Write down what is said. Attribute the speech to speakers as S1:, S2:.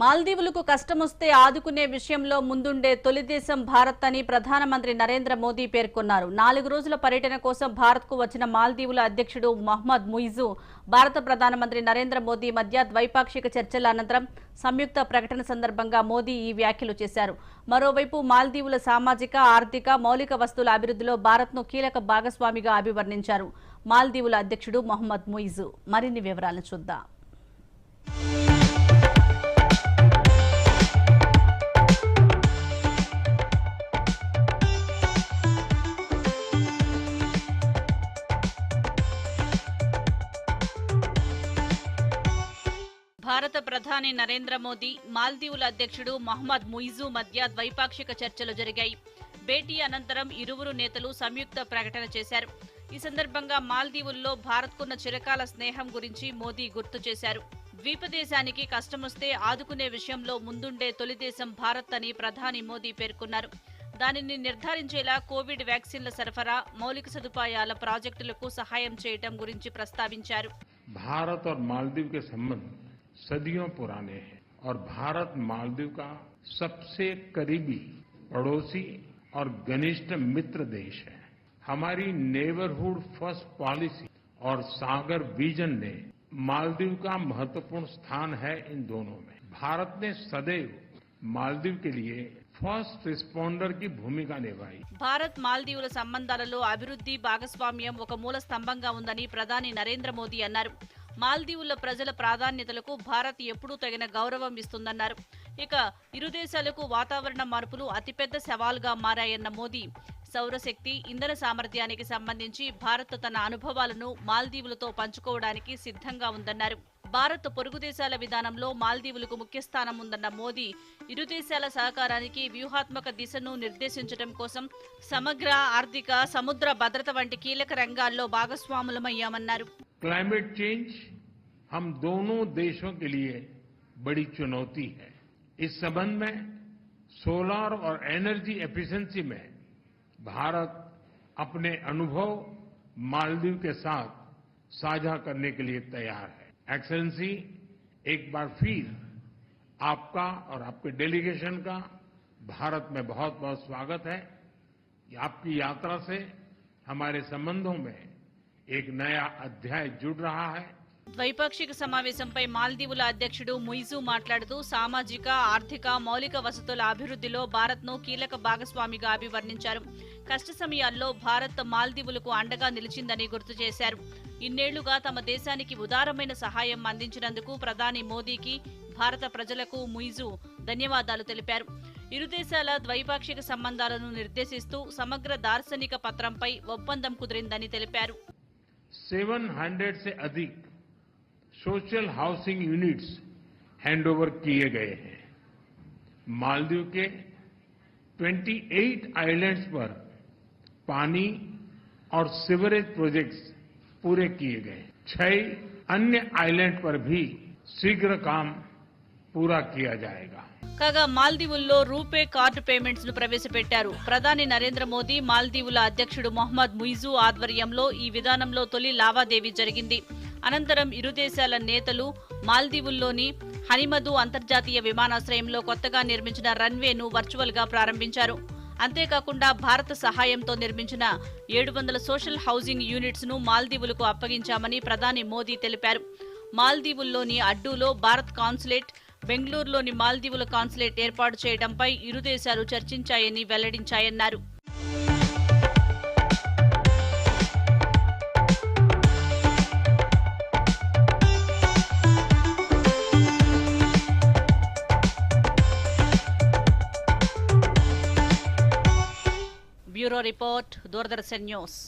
S1: మాల్దీవులకు కష్టమొస్తే ఆదుకునే విషయంలో ముందుండే తొలి దేశం భారత్ అని ప్రధానమంత్రి నరేంద్ర మోదీ పేర్కొన్నారు. నాలుగు రోజుల పర్యటన కోసం భారత్కు వచ్చిన మాల్దీవుల అధ్యక్షుడు మహ్మద్ ముయిజు భారత ప్రధానమంత్రి నరేంద్ర మోదీ మధ్య ద్వైపాక్షిక చర్చల అనంతరం సంయుక్త ప్రకటన సందర్భంగా మోదీ ఈ వ్యాఖ్యలు చేశారు. మరోవైపు మాల్దీవుల సామాజిక ఆర్థిక మౌలిక వస్తువుల అభివృద్ధిలో భారత్ను కీలక భాగస్వామిగా అభివర్ణించారు మాల్దీవుల అధ్యక్షుడు మహమ్మద్ ముయిజు. మరిన్ని వివరాలను చూద్దాం. భారత ప్రధాని నరేంద్ర మోదీ మాల్దీవుల అధ్యక్షుడు మహమ్మద్ ముయిజు మధ్య ద్వైపాక్షిక చర్చలు జరిగాయి. భేటీ అనంతరం ఇరువురు నేతలు సంయుక్త ప్రకటన చేశారు. ఈ సందర్భంగా మాల్దీవుల్లో భారత్కున్న చిరకాల స్నేహం గురించి మోదీ గుర్తు చేశారు. ద్వీపదేశానికి కష్టమొస్తే ఆదుకునే విషయంలో ముందుండే తొలిదేశం భారత్ అని ప్రధాని మోదీ పేర్కొన్నారు. దానిని నిర్ధారించేలా కోవిడ్ వ్యాక్సిన్ల సరఫరా మౌలిక సదుపాయాల ప్రాజెక్టులకు సహాయం చేయడం గురించి ప్రస్తావించారు.
S2: భారత్ మాల్దీవ్ सदियों पुराने हैं और भारत मालदीव का सबसे करीबी पड़ोसी और घनिष्ठ मित्र देश है हमारी नेबरहुड फर्स्ट पॉलिसी और सागर विजन ने मालदीव का महत्वपूर्ण स्थान है इन दोनों में भारत ने सदैव मालदीव के लिए फर्स्ट रिस्पॉन्डर की भूमिका निभाई
S1: భారత్ మాల్దీవుల సంబంధాలలో అభివృద్ధి భాగస్వామ్యం ఒక మూల స్తంభంగా ఉందని ప్రధాని నరేంద్ర మోదీ అన్నారు మాల్దీవుల ప్రజల ప్రాధాన్యతలకు భారత్ ఎప్పుడూ తగిన గౌరవం ఇస్తుందన్నారు. ఇక ఇరు దేశాలకు వాతావరణ మార్పులు అతిపెద్ద సవాల్గా మారాయన్న మోదీ. సౌరశక్తి ఇంధన సామర్థ్యానికి సంబంధించి భారత్ తన అనుభవాలను మాల్దీవులతో పంచుకోవడానికి సిద్ధంగా ఉందన్నారు. భారత్ పొరుగు దేశాల విధానంలో మాల్దీవులకు ముఖ్య స్థానం ఉందన్న మోదీ ఇరు దేశాల సహకారానికి వ్యూహాత్మక దిశను నిర్దేశించడం కోసం సమగ్ర ఆర్థిక సముద్ర భద్రత వంటి కీలక రంగాల్లో భాగస్వాములమయ్యామన్నారు.
S2: क्लाइमेट चेंज हम दोनों देशों के लिए बड़ी चुनौती है। इस संबंध में सोलर और एनर्जी एफिशिएंसी में भारत अपने अनुभव मालदीव के साथ साझा करने के लिए तैयार है। एक्सेलेंसी, एक बार फिर आपका और आपके डेलीगेशन का भारत में बहुत बहुत स्वागत है। आपकी यात्रा से हमारे संबंधों में एक नया अध्याय जुड़ रहा है
S1: ద్వైపాక్షిక సమావేశంపై మాల్దీవుల అధ్యక్షుడు ముయిజు మాట్లాడుతూ సామాజిక ఆర్థిక మౌలిక వసతుల అభివృద్ధిలో భారత్ను కీలక భాగస్వామిగా అభివర్ణించారు కష్ట సమయాల్లో భారత్ మాల్దీవులకు అండగా నిలిచిందని గుర్తు చేశారు ఇన్నేళ్లుగా తమ దేశానికి ఉదారమైన సహాయం అందించినందుకు ప్రధాని మోదీకి భారత ప్రజలకు ముయిజు ధన్యవాదాలు తెలిపారు ఇరు దేశాల ద్వైపాక్షిక సంబంధాలను నిర్దేశిస్తూ సమగ్ర దార్శనిక పత్రంపై ఒప్పందం కుదిరిందని తెలిపారు
S2: 700 से अधिक सोशल हाउसिंग यूनिट्स हैंडओवर किए गए हैं। मालदीव के 28 आइलैंड्स पर पानी और सिवरेज प्रोजेक्ट्स पूरे किए गए छह अन्य आइलैंड पर भी शीघ्र काम पूरा किया जाएगा।
S1: కాగా మాల్దీవుల్లో రూపే కార్డు పేమెంట్స్ను ప్రవేశపెట్టారు. ప్రధాని నరేంద్ర మోదీ మాల్దీవుల అధ్యక్షుడు మొహమ్మద్ ముయిజు ఆధ్వర్యంలో ఈ విధానంలో తొలి లావాదేవీ జరిగింది. అనంతరం ఇరు దేశాల నేతలు మాల్దీవుల్లోని హనిమదు అంతర్జాతీయ విమానాశ్రయంలో కొత్తగా నిర్మించిన రన్వేను వర్చువల్గా ప్రారంభించారు. అంతేకాకుండా భారత సహాయంతో నిర్మించిన ఏడు వందల సోషల్ హౌసింగ్ యూనిట్స్ను మాల్దీవులకు అప్పగించామని ప్రధాని మోదీ తెలిపారు. మాల్దీవుల్లోని అడ్డూలో భారత్ కాన్సులేట్ బెంగళూరులోని మాల్దీవుల కాన్సులేట్ ఏర్పాటు చేయడంపై ఇరు దేశాలు చర్చించాయని వెల్లడించాయన్నారు. Bureau report Doordarshan news.